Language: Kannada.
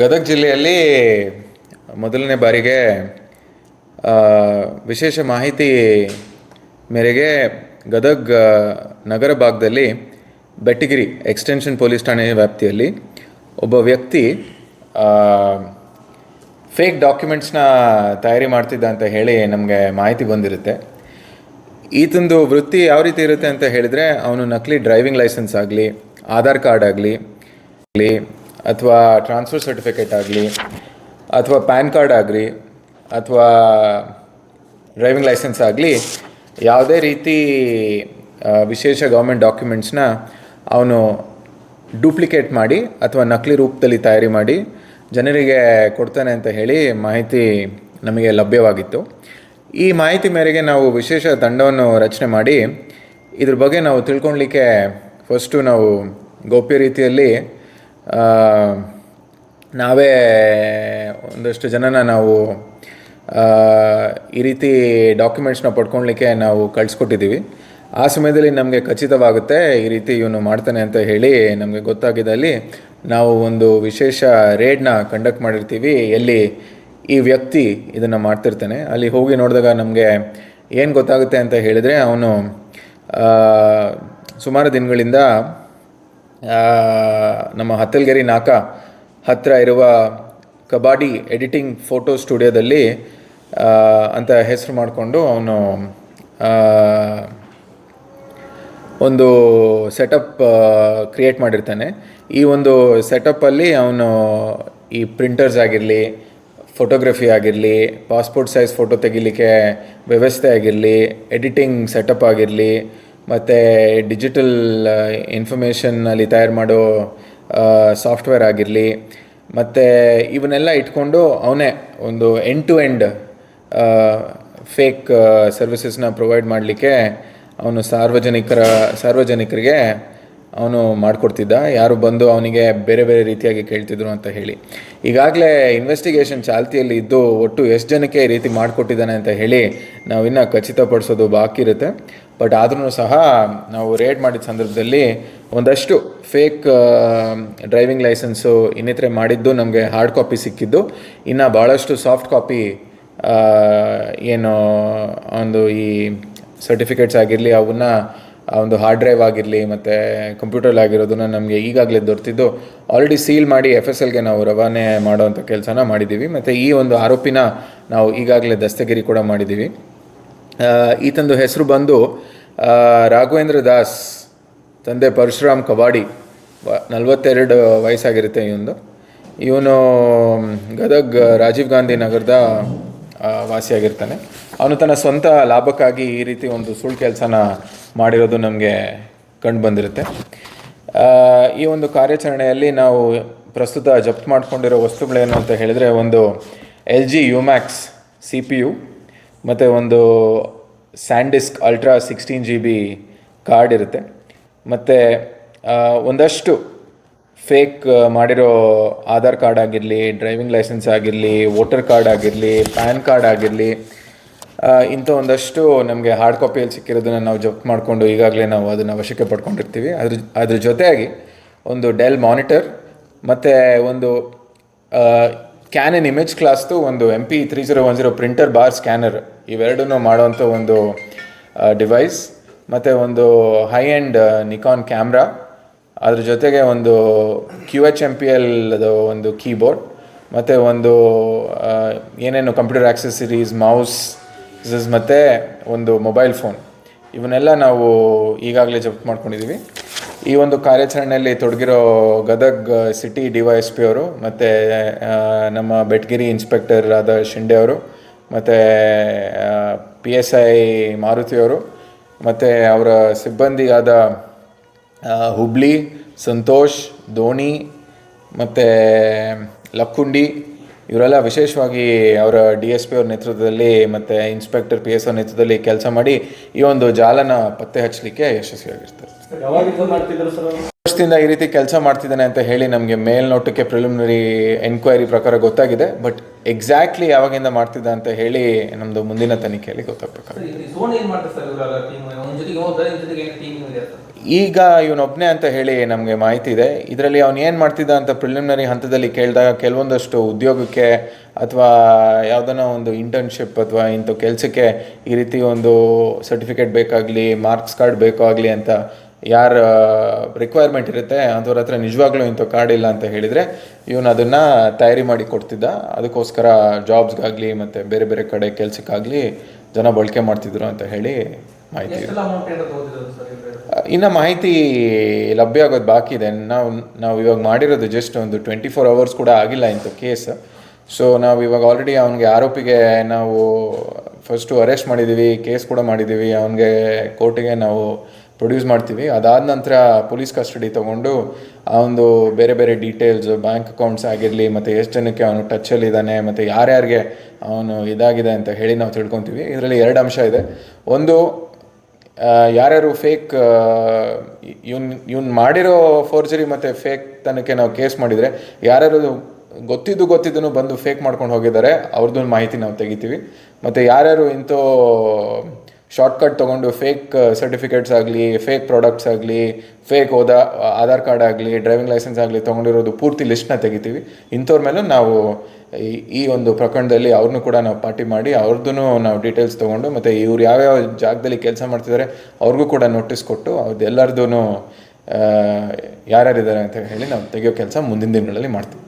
ಗದಗ ಜಿಲ್ಲೆಯಲ್ಲಿ ಮೊದಲನೇ ಬಾರಿಗೆ ವಿಶೇಷ ಮಾಹಿತಿ ಮೇರೆಗೆ ಗದಗ ನಗರ ಭಾಗದಲ್ಲಿ ಬೆಟ್ಟಗಿರಿ ಎಕ್ಸ್ಟೆನ್ಷನ್ ಪೊಲೀಸ್ ಠಾಣೆ ವ್ಯಾಪ್ತಿಯಲ್ಲಿ ಒಬ್ಬ ವ್ಯಕ್ತಿ ಫೇಕ್ ಡಾಕ್ಯುಮೆಂಟ್ಸ್ನ ತಯಾರಿ ಮಾಡ್ತಿದ್ದ ಅಂತ ಹೇಳಿ ನಮಗೆ ಮಾಹಿತಿ ಬಂದಿರುತ್ತೆ. ಈತಂದು ವೃತ್ತಿ ಯಾವ ರೀತಿ ಇರುತ್ತೆ ಅಂತ ಹೇಳಿದರೆ, ಅವನು ನಕಲಿ ಡ್ರೈವಿಂಗ್ ಲೈಸೆನ್ಸ್ ಆಗಲಿ, ಆಧಾರ್ ಕಾರ್ಡ್ ಆಗಲಿ ಆಗಲಿ ಅಥವಾ ಟ್ರಾನ್ಸ್ಫರ್ ಸರ್ಟಿಫಿಕೇಟ್ ಆಗಲಿ ಅಥವಾ ಪ್ಯಾನ್ ಕಾರ್ಡ್ ಆಗಲಿ ಅಥವಾ ಡ್ರೈವಿಂಗ್ ಲೈಸೆನ್ಸ್ ಆಗಲಿ, ಯಾವುದೇ ರೀತಿ ವಿಶೇಷ ಗೌರ್ಮೆಂಟ್ ಡಾಕ್ಯುಮೆಂಟ್ಸ್ನ ಅವನು ಡೂಪ್ಲಿಕೇಟ್ ಮಾಡಿ ಅಥವಾ ನಕಲಿ ರೂಪದಲ್ಲಿ ತಯಾರಿ ಮಾಡಿ ಜನರಿಗೆ ಕೊಡ್ತಾನೆ ಅಂತ ಹೇಳಿ ಮಾಹಿತಿ ನಮಗೆ ಲಭ್ಯವಾಗಿತ್ತು. ಈ ಮಾಹಿತಿ ಮೇರೆಗೆ ನಾವು ವಿಶೇಷ ತಂಡವನ್ನು ರಚನೆ ಮಾಡಿ ಇದ್ರ ಬಗ್ಗೆ ನಾವು ತಿಳ್ಕೊಳ್ಲಿಕ್ಕೆ ಫಸ್ಟು ನಾವು ಗೌಪ್ಯ ರೀತಿಯಲ್ಲಿ ನಾವೇ ಒಂದಷ್ಟು ಜನನ ನಾವು ಈ ರೀತಿ ಡಾಕ್ಯುಮೆಂಟ್ಸ್ನ ಪಡ್ಕೊಳ್ಲಿಕ್ಕೆ ನಾವು ಕಳಿಸ್ಕೊಟ್ಟಿದ್ದೀವಿ. ಆ ಸಮಯದಲ್ಲಿ ನಮಗೆ ಖಚಿತವಾಗುತ್ತೆ, ಈ ರೀತಿ ಇವನು ಮಾಡ್ತಾನೆ ಅಂತ ಹೇಳಿ ನಮಗೆ ಗೊತ್ತಾಗಿದ್ದಲ್ಲಿ ನಾವು ಒಂದು ವಿಶೇಷ ರೇಡ್ನ ಕಂಡಕ್ಟ್ ಮಾಡಿರ್ತೀವಿ. ಎಲ್ಲಿ ಈ ವ್ಯಕ್ತಿ ಇದನ್ನು ಮಾಡ್ತಿರ್ತಾನೆ. ಅಲ್ಲಿ ಹೋಗಿ ನೋಡಿದಾಗ ನಮಗೆ ಏನು ಗೊತ್ತಾಗುತ್ತೆ ಅಂತ ಹೇಳಿದರೆ ಅವನು ಸುಮಾರು ದಿನಗಳಿಂದ ನಮ್ಮ ಹತ್ತಲ್ಗೆರಿ ನಾಕ ಹತ್ತಿರ ಇರುವ ಕಬಾಡಿ ಎಡಿಟಿಂಗ್ ಫೋಟೋ ಸ್ಟುಡಿಯೋದಲ್ಲಿ ಅಂತ ಹೆಸರು ಮಾಡಿಕೊಂಡು ಅವನು ಒಂದು ಸೆಟಪ್ ಕ್ರಿಯೇಟ್ ಮಾಡಿರ್ತಾನೆ. ಈ ಒಂದು ಸೆಟಪ್ಪಲ್ಲಿ ಅವನು ಈ ಪ್ರಿಂಟರ್ಸ್ ಆಗಿರಲಿ ಫೋಟೋಗ್ರಫಿ ಆಗಿರಲಿ ಪಾಸ್ಪೋರ್ಟ್ ಸೈಜ್ ಫೋಟೋ ತೆಗಿಲಿಕ್ಕೆ ವ್ಯವಸ್ಥೆ ಆಗಿರಲಿ ಎಡಿಟಿಂಗ್ ಸೆಟಪ್ ಆಗಿರಲಿ ಮತ್ತು ಡಿಜಿಟಲ್ ಇನ್ಫಾರ್ಮೇಷನ್ನಲ್ಲಿ ತಯಾರು ಮಾಡೋ ಸಾಫ್ಟ್ವೇರ್ ಆಗಿರಲಿ, ಮತ್ತು ಇವನ್ನೆಲ್ಲ ಇಟ್ಕೊಂಡು ಅವನೇ ಒಂದು ಎಂಡ್ ಟು ಎಂಡ್ ಫೇಕ್ ಸರ್ವಿಸಸ್ನ ಪ್ರೊವೈಡ್ ಮಾಡಲಿಕ್ಕೆ ಅವನು ಸಾರ್ವಜನಿಕರ, ಸಾರ್ವಜನಿಕರಿಗೆ ಅವನು ಮಾಡಿಕೊಡ್ತಿದ್ದ. ಯಾರು ಬಂದು ಅವನಿಗೆ ಬೇರೆ ಬೇರೆ ರೀತಿಯಾಗಿ ಕೇಳ್ತಿದ್ರು ಅಂತ ಹೇಳಿ. ಈಗಾಗಲೇ ಇನ್ವೆಸ್ಟಿಗೇಷನ್ ಚಾಲ್ತಿಯಲ್ಲಿ ಇದ್ದು ಒಟ್ಟು ಎಷ್ಟು ಜನಕ್ಕೆ ಈ ರೀತಿ ಮಾಡಿಕೊಟ್ಟಿದ್ದಾನೆ ಅಂತ ಹೇಳಿ ನಾವಿನ್ನೂ ಖಚಿತಪಡಿಸೋದು ಬಾಕಿ ಇರುತ್ತೆ ಬಟ್ ಆದ್ರೂ ಸಹ ನಾವು ರೇಡ್ ಮಾಡಿದ ಸಂದರ್ಭದಲ್ಲಿ ಒಂದಷ್ಟು ಫೇಕ್ ಡ್ರೈವಿಂಗ್ ಲೈಸೆನ್ಸು ಇನ್ನಿತರೆ ಮಾಡಿದ್ದು ನಮಗೆ ಹಾರ್ಡ್ ಕಾಪಿ ಸಿಕ್ಕಿದ್ದು. ಇನ್ನು ಭಾಳಷ್ಟು ಸಾಫ್ಟ್ ಕಾಪಿ ಏನು ಒಂದು ಈ ಸರ್ಟಿಫಿಕೇಟ್ಸ್ ಆಗಿರಲಿ, ಅವನ್ನ ಒಂದು ಹಾರ್ಡ್ ಡ್ರೈವ್ ಆಗಿರಲಿ, ಮತ್ತು ಕಂಪ್ಯೂಟರ್ ಆಗಿರೋದನ್ನ ನಮಗೆ ಈಗಾಗಲೇ ದೊರೆತಿದ್ದು. ಆಲ್ರೆಡಿ ಸೀಲ್ ಮಾಡಿ ಎಫ್ ಎಸ್ ಎಲ್ಗೆ ನಾವು ರವಾನೆ ಮಾಡೋವಂಥ ಕೆಲಸನ ಮಾಡಿದ್ದೀವಿ ಮತ್ತು ಈ ಒಂದು ಆರೋಪಿನ ನಾವು ಈಗಾಗಲೇ ದಸ್ತಗಿರಿ ಕೂಡ ಮಾಡಿದ್ದೀವಿ ಈತಂದು ಹೆಸರು ಬಂದು ರಾಘವೇಂದ್ರ ದಾಸ್, ತಂದೆ ಪರಶುರಾಮ್ ಕಬಾಡಿ ವ- ನಲವತ್ತೆರಡು ವಯಸ್ಸಾಗಿರುತ್ತೆ ಇವನು ಇವನು ಗದಗ್ ರಾಜೀವ್ ಗಾಂಧಿ ನಗರದ ವಾಸಿಯಾಗಿರ್ತಾನೆ. ಅವನು ತನ್ನ ಸ್ವಂತ ಲಾಭಕ್ಕಾಗಿ ಈ ರೀತಿ ಒಂದು ಸುಳ್ಳು ಕೆಲಸನ ಮಾಡಿರೋದು ನಮಗೆ ಕಂಡು ಬಂದಿರುತ್ತೆ. ಈ ಒಂದು ಕಾರ್ಯಾಚರಣೆಯಲ್ಲಿ ನಾವು ಪ್ರಸ್ತುತ ಜಪ್ತು ಮಾಡ್ಕೊಂಡಿರೋ ವಸ್ತುಗಳೇನು ಅಂತ ಹೇಳಿದರೆ ಒಂದು L G, umax, C P U ಮತ್ತು ಒಂದು SanDisk ultra sixteen G B card ಇರುತ್ತೆ. ಮತ್ತು ಒಂದಷ್ಟು ಫೇಕ್ ಮಾಡಿರೋ ಆಧಾರ್ ಕಾರ್ಡ್ ಆಗಿರಲಿ ಡ್ರೈವಿಂಗ್ ಲೈಸೆನ್ಸ್ ಆಗಿರಲಿ ವೋಟರ್ ಕಾರ್ಡ್ ಆಗಿರಲಿ ಪ್ಯಾನ್ ಕಾರ್ಡ್ ಆಗಿರಲಿ ಇಂಥ ಒಂದಷ್ಟು ನಮಗೆ ಹಾರ್ಡ್ ಕಾಪಿಯಲ್ಲಿ ಸಿಕ್ಕಿರೋದನ್ನು ನಾವು ಜಪ್ತು ಮಾಡಿಕೊಂಡು ಈಗಾಗಲೇ ನಾವು ಅದನ್ನು ವಶಕ್ಕೆ ಪಡ್ಕೊಂಡಿರ್ತೀವಿ. ಅದ್ರ ಅದ್ರ ಜೊತೆಯಾಗಿ ಒಂದು ಡೆಲ್ ಮಾನಿಟರ್ ಮತ್ತು ಒಂದು ಕ್ಯಾನನ್ ಇಮೇಜ್ ಕ್ಲಾಸ್ದು ಒಂದು M P three zero one zero printer bar scanner ಇವೆರಡೂ ಮಾಡುವಂಥ ಒಂದು ಡಿವೈಸ್ ಮತ್ತು ಒಂದು ಹೈ ಆ್ಯಂಡ್ ನಿಕಾನ್ ಕ್ಯಾಮ್ರಾ ಅದ್ರ ಜೊತೆಗೆ ಒಂದು Q H M P L ಒಂದು ಕೀಬೋರ್ಡ್ ಮತ್ತು ಒಂದು ಏನೇನು ಕಂಪ್ಯೂಟರ್ ಆಕ್ಸೆಸರೀಸ್ ಮೌಸ್ ಮತ್ತು ಒಂದು ಮೊಬೈಲ್ ಫೋನ್ ಇವನ್ನೆಲ್ಲ ನಾವು ಈಗಾಗಲೇ ಜಪ್ತು ಮಾಡ್ಕೊಂಡಿದ್ದೀವಿ ಈ ಒಂದು ಕಾರ್ಯಾಚರಣೆಯಲ್ಲಿ ತೊಡಗಿರೋ Gadag city D Y S P ಅವರು, ಮತ್ತು ನಮ್ಮ ಬೆಟ್ಗಿರಿ ಇನ್ಸ್ಪೆಕ್ಟರ್ ಆದ ಶಿಂಡೆ ಅವರು, ಮತ್ತು ಪಿ ಎಸ್ ಐ ಮಾರುತಿ ಅವರು, ಮತ್ತು ಅವರ ಸಿಬ್ಬಂದಿಯಾದ ಹುಬ್ಳಿ, ಸಂತೋಷ್ ದೋಣಿ ಮತ್ತು, ಲಕ್ಕುಂಡಿ ಇವರೆಲ್ಲ ವಿಶೇಷವಾಗಿ ಅವರ ಡಿ ಎಸ್ ಪಿ ಅವ್ರ ನೇತೃತ್ವದಲ್ಲಿ ಮತ್ತು ಇನ್ಸ್ಪೆಕ್ಟರ್ ಪಿ ಎಸ್ ಅವ್ರ ನೇತೃತ್ವದಲ್ಲಿ ಕೆಲಸ ಮಾಡಿ ಈ ಒಂದು ಜಾಲನ ಪತ್ತೆ ಹಚ್ಚಲಿಕ್ಕೆ ಯಶಸ್ವಿಯಾಗಿರ್ತಾರೆ. ವರ್ಷದಿಂದ ಈ ರೀತಿ ಕೆಲಸ ಮಾಡ್ತಿದ್ದಾನೆ ಅಂತ ಹೇಳಿ ನಮಗೆ ಮೇಲ್ನೋಟಕ್ಕೆ ಪ್ರಿಲಿಮಿನರಿ ಎನ್ಕ್ವೈರಿ ಪ್ರಕಾರ ಗೊತ್ತಾಗಿದೆ. ಬಟ್ ಎಕ್ಸಾಕ್ಟ್ಲಿ ಯಾವಾಗಿಂದ ಮಾಡ್ತಿದ್ದ ಅಂತ ಹೇಳಿ ನಮ್ಮದು ಮುಂದಿನ ತನಿಖೆಯಲ್ಲಿ ಗೊತ್ತಾಗಬೇಕಾಗುತ್ತೆ ಈಗ ಇವನೊಬ್ಬನೇ ಅಂತ ಹೇಳಿ ನಮಗೆ ಮಾಹಿತಿ ಇದೆ. ಇದರಲ್ಲಿ ಅವನು ಏನು ಮಾಡ್ತಿದ್ದ ಅಂತ ಪ್ರಿಲಿಮಿನರಿ ಹಂತದಲ್ಲಿ ಕೇಳಿದಾಗ ಕೆಲವೊಂದಷ್ಟು ಉದ್ಯೋಗಕ್ಕೆ ಅಥವಾ ಯಾವುದನ್ನೋ ಒಂದು ಇಂಟರ್ನ್ಶಿಪ್ ಅಥವಾ ಇಂಥ ಕೆಲಸಕ್ಕೆ ಈ ರೀತಿ ಒಂದು ಸರ್ಟಿಫಿಕೇಟ್ ಬೇಕಾಗಲಿ ಮಾರ್ಕ್ಸ್ ಕಾರ್ಡ್ ಬೇಕಾಗಲಿ ಅಂತ ಯಾರ ರಿಕ್ವೈರ್ಮೆಂಟ್ ಇರುತ್ತೆ ಅಂಥವ್ರ ಹತ್ರ ನಿಜವಾಗ್ಲೂ ಇಂಥ ಕಾರ್ಡ್ ಇಲ್ಲ ಅಂತ ಹೇಳಿದರೆ ಇವನು ಅದನ್ನು ತಯಾರಿ ಮಾಡಿ ಕೊಡ್ತಿದ್ದ. ಅದಕ್ಕೋಸ್ಕರ ಜಾಬ್ಸ್ಗಾಗಲಿ ಮತ್ತು ಬೇರೆ ಬೇರೆ ಕಡೆ ಕೆಲಸಕ್ಕಾಗಲಿ ಜನ ಬಳಕೆ ಮಾಡ್ತಿದ್ರು ಅಂತ ಹೇಳಿ ಮಾಹಿತಿ ಇನ್ನು ಮಾಹಿತಿ ಲಭ್ಯ ಆಗೋದು ಬಾಕಿ ಇದೆ. ನಾವು ನಾವು ಇವಾಗ ಮಾಡಿರೋದು ಜಸ್ಟ್ ಒಂದು ಟ್ವೆಂಟಿ ಫೋರ್ ಅವರ್ಸ್ ಕೂಡ ಆಗಿಲ್ಲ ಇಂಥ ಕೇಸ್ ಸೊ ನಾವು ಇವಾಗ ಆಲ್ರೆಡಿ ಅವನಿಗೆ ಆರೋಪಿಗೆ ನಾವು ಫಸ್ಟು ಅರೆಸ್ಟ್ ಮಾಡಿದ್ದೀವಿ ಕೇಸ್ ಕೂಡ ಮಾಡಿದ್ದೀವಿ ಅವನಿಗೆ ಕೋರ್ಟಿಗೆ ನಾವು ಪ್ರೊಡ್ಯೂಸ್ ಮಾಡ್ತೀವಿ. ಅದಾದ ನಂತರ ಪೊಲೀಸ್ ಕಸ್ಟಡಿ ತೊಗೊಂಡು ಒಂದು ಬೇರೆ ಬೇರೆ ಡೀಟೇಲ್ಸ್ ಬ್ಯಾಂಕ್ ಅಕೌಂಟ್ಸ್ ಆಗಿರಲಿ, ಮತ್ತು ಎಷ್ಟು ಜನಕ್ಕೆ ಅವನು ಟಚಲ್ಲಿದ್ದಾನೆ ಮತ್ತು ಯಾರ್ಯಾರಿಗೆ ಅವನು ಇದಾಗಿದೆ ಅಂತ ಹೇಳಿ ನಾವು ತಿಳ್ಕೊತೀವಿ. ಇದರಲ್ಲಿ ಎರಡು ಅಂಶ ಇದೆ. ಒಂದು ಯಾರ್ಯಾರು ಫೇಕ್ ಇವ್ನು ಇವ್ನು ಮಾಡಿರೋ ಫೋರ್ಜರಿ ಮತ್ತು ಫೇಕ್ ತನಕ್ಕೆ ನಾವು ಕೇಸ್ ಮಾಡಿದರೆ, ಯಾರ್ಯಾರು ಗೊತ್ತಿದ್ದು ಗೊತ್ತಿದ್ದು ಬಂದು ಫೇಕ್ ಮಾಡ್ಕೊಂಡು ಹೋಗಿದ್ದಾರೆ, ಅವ್ರದ್ದು ಮಾಹಿತಿ ನಾವು ತೆಗಿತೀವಿ. ಮತ್ತು ಯಾರ್ಯಾರು ಇಂಥ ಶಾರ್ಟ್ಕಟ್ ತೊಗೊಂಡು ಫೇಕ್ ಸರ್ಟಿಫಿಕೇಟ್ಸ್ ಆಗಲಿ ಫೇಕ್ ಪ್ರಾಡಕ್ಟ್ಸ್ ಆಗಲಿ ಫೇಕ್ ಹೋದ ಆಧಾರ್ ಕಾರ್ಡ್ ಆಗಲಿ ಡ್ರೈವಿಂಗ್ ಲೈಸೆನ್ಸ್ ಆಗಲಿ ತೊಗೊಂಡಿರೋದು ಪೂರ್ತಿ ಲಿಸ್ಟ್ನ ತೆಗಿತೀವಿ. ಇಂಥವ್ರ ಮೇಲೂ ನಾವು ಈ ಒಂದು ಪ್ರಕರಣದಲ್ಲಿ ಅವ್ರನ್ನೂ ಕೂಡ ನಾವು ಪಾರ್ಟಿ ಮಾಡಿ ಅವ್ರದ್ದು ನಾವು ಡೀಟೇಲ್ಸ್ ತೊಗೊಂಡು ಮತ್ತು ಇವ್ರು ಯಾವ್ಯಾವ ಜಾಗದಲ್ಲಿ ಕೆಲಸ ಮಾಡ್ತಿದ್ದಾರೆ ಅವ್ರಿಗೂ ಕೂಡ ನೋಟಿಸ್ ಕೊಟ್ಟು ಅವ್ರದ್ದು ಎಲ್ಲರದ್ದು ಯಾರ್ಯಾರಿದ್ದಾರೆ ಅಂತ ಹೇಳಿ ನಾವು ತೆಗಿಯೋ ಕೆಲಸ ಮುಂದಿನ ದಿನಗಳಲ್ಲಿ ಮಾಡ್ತೀವಿ.